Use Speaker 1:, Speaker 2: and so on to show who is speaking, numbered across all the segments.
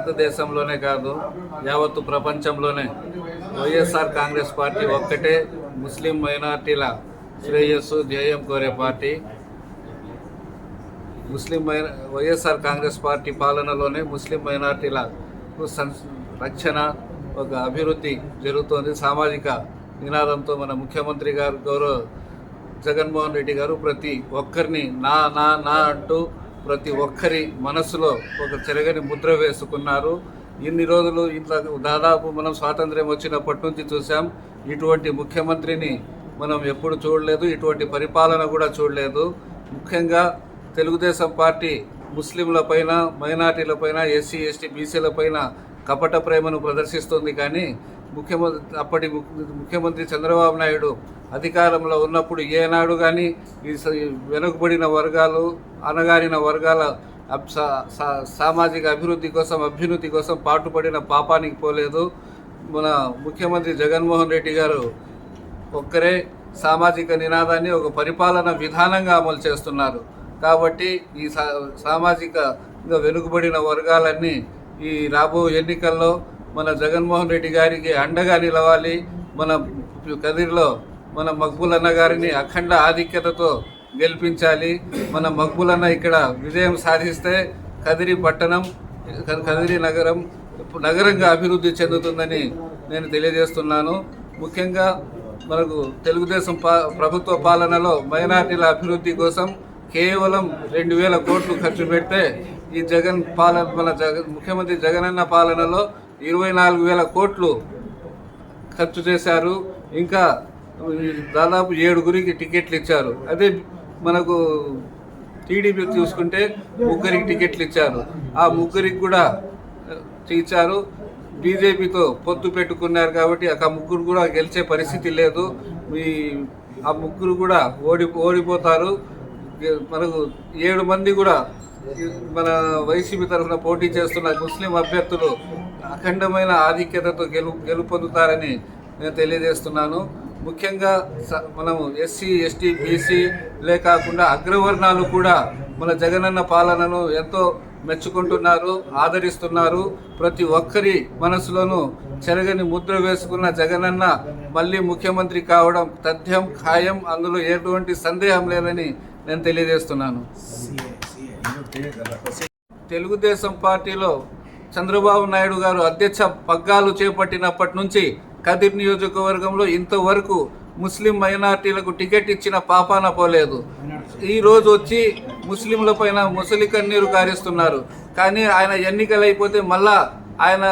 Speaker 1: భారతదేశంలోనే కాదు యావత్తు ప్రపంచంలోనే వైఎస్ఆర్ కాంగ్రెస్ పార్టీ ఒక్కటే ముస్లిం మైనార్టీల శ్రేయస్సు ధ్యేయం కోరే పార్టీ. ముస్లిం మైన వైఎస్ఆర్ కాంగ్రెస్ పార్టీ పాలనలోనే ముస్లిం మైనార్టీలకు రక్షణ ఒక అభివృద్ధి జరుగుతోంది. సామాజిక నినాదంతో మన ముఖ్యమంత్రి గారు గౌరవ జగన్మోహన్ రెడ్డి గారు ప్రతి ఒక్కరిని నా నా నా అంటూ ప్రతి ఒక్కరి మనసులో ఒక చెరగని ముద్ర వేసుకున్నారు. ఇన్ని రోజులు ఇంట్లో దాదాపు మనం స్వాతంత్ర్యం వచ్చినప్పటి నుంచి చూసాం ఇటువంటి ముఖ్యమంత్రిని మనం ఎప్పుడు చూడలేదు. ఇటువంటి పరిపాలన కూడా చూడలేదు. ముఖ్యంగా తెలుగుదేశం పార్టీ ముస్లింలపైన మైనార్టీలపైన ఎస్సీ ఎస్టీ బీసీలపైన కపట ప్రేమను ప్రదర్శిస్తుంది కానీ ముఖ్యమంత్రి అప్పటి ముఖ్య- ముఖ్యమంత్రి చంద్రబాబు నాయుడు అధికారంలో ఉన్నప్పుడు ఏనాడు కానీ ఈ స- వెనుకబడిన వర్గాలు అనగారిన వర్గాల సామాజిక అభివృద్ధి కోసం అభ్యున్నతి కోసం పాటుపడిన పాపానికి పోలేదు. మన ముఖ్యమంత్రి జగన్మోహన్ రెడ్డి గారు ఒక్కరే సామాజిక నినాదాన్ని ఒక పరిపాలన విధానంగా అమలు చేస్తున్నారు. కాబట్టి ఈ సా సామాజిక వెనుకబడిన వర్గాలన్నీ ఈ రాబో ఎన్నికల్లో మన జగన్మోహన్ రెడ్డి గారికి అండగా నిలవాలి. మన కదిరిలో మన మక్బులన్న గారిని అఖండ ఆధిక్యతతో గెలిపించాలి. మన మక్బులన్న ఇక్కడ విజయం సాధిస్తే కదిరి పట్టణం కదిరి నగరం నగరంగా అభివృద్ధి చెందుతుందని నేను తెలియజేస్తున్నాను. ముఖ్యంగా మనకు తెలుగుదేశం పా ప్రభుత్వ పాలనలో మైనార్టీల అభివృద్ధి కోసం కేవలం రెండు వేల కోట్లు ఖర్చు పెడితే ఈ జగన్ పాలన మన జగన్ ముఖ్యమంత్రి జగనన్న పాలనలో ఇరవై నాలుగు వేల కోట్లు ఖర్చు చేశారు. ఇంకా దాదాపు ఏడుగురికి టికెట్లు ఇచ్చారు. అదే మనకు టీడీపీ చూసుకుంటే ముగ్గురికి టికెట్లు ఇచ్చారు. ఆ ముగ్గురికి కూడా ఇచ్చారు. బీజేపీతో పొత్తు పెట్టుకున్నారు కాబట్టి ఆ ముగ్గురు కూడా గెలిచే పరిస్థితి లేదు. మీ ఆ ముగ్గురు కూడా ఓడి ఓడిపోతారు. మనకు ఏడు మంది కూడా మన వైసీపీ తరఫున పోటీ చేస్తున్న ముస్లిం అభ్యర్థులు అఖండమైన ఆధిక్యతతో గెలు గెలుపొందుతారని నేను తెలియజేస్తున్నాను. ముఖ్యంగా స- మనము ఎస్సీ ఎస్టీ బీసీలే కాకుండా అగ్రవర్ణాలు కూడా మన జగనన్న పాలనను ఎంతో మెచ్చుకుంటున్నారు ఆదరిస్తున్నారు. ప్రతి ఒక్కరి మనసులోనూ చెరగని ముద్ర వేసుకున్న జగనన్న మళ్ళీ ముఖ్యమంత్రి కావడం తథ్యం ఖాయం. అందులో ఎటువంటి సందేహం లేదని నేను తెలియజేస్తున్నాను. తెలుగుదేశం పార్టీలో చంద్రబాబు నాయుడు గారు అధ్యక్ష పగ్గాలు చేపట్టినప్పటి నుంచి కదిర్ నియోజకవర్గంలో ఇంతవరకు ముస్లిం మైనార్టీలకు టికెట్ ఇచ్చిన పాపాన పోలేదు. ఈ రోజు వచ్చి ముస్లింల పైన ముసలి కన్నీరు కారిస్తున్నారు కానీ ఆయన ఎన్నికలు అయిపోతే మళ్ళా ఆయన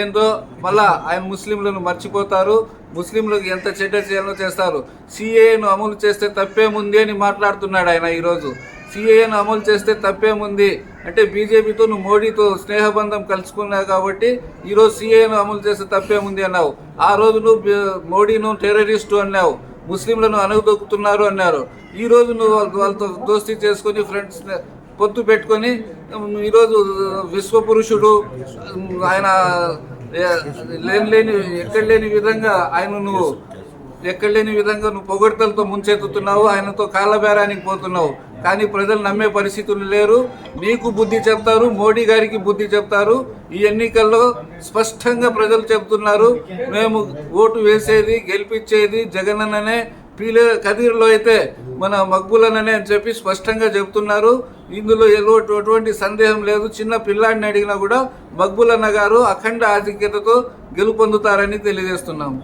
Speaker 1: ఏందో మళ్ళా ఆయన ముస్లింలను మర్చిపోతారు. ముస్లింలకు ఎంత చెడ్డ చేయాలో చేస్తారు. సిఏను అమలు చేస్తే తప్పేముంది అని మాట్లాడుతున్నాడు ఆయన ఈరోజు. సిఏను అమలు చేస్తే తప్పేముంది? అంటే బీజేపీతో నువ్వు మోడీతో స్నేహబంధం కలుసుకున్నావు కాబట్టి ఈరోజు సిఏను అమలు చేస్తే తప్పేముంది అన్నావు. ఆ రోజు నువ్వు మోడీను టెర్రరిస్టు అన్నావు. ముస్లింలను అణగదొక్కుతున్నారు అన్నారు. ఈ రోజు నువ్వు వాళ్ళతో దోస్తీ చేసుకొని ఫ్రెండ్స్ పొత్తు పెట్టుకొని ఈరోజు విశ్వపురుషుడు ఆయన లేని లేని ఎక్కడ లేని విధంగా ఆయన నువ్వు ఎక్కడ లేని విధంగా నువ్వు పొగడ్తలతో ముంచెత్తుతున్నావు ఆయనతో కాళ్ళబేరానికి పోతున్నావు. కానీ ప్రజలు నమ్మే పరిస్థితులు లేరు. నీకు బుద్ధి చెప్తారు మోడీ గారికి బుద్ధి చెప్తారు. ఈ ఎన్నికల్లో స్పష్టంగా ప్రజలు చెప్తున్నారు మేము ఓటు వేసేది గెలిపించేది జగనన్ననే పీలే కదిరిలో అయితే మన మగ్గులననే అని చెప్పి స్పష్టంగా చెప్తున్నారు. ఇందులో ఎటువంటి సందేహం లేదు. చిన్న పిల్లాడిని అడిగినా కూడా మగ్గులన్న గారు అఖండ ఆధిక్యతతో గెలుపొందుతారని తెలియజేస్తున్నాము.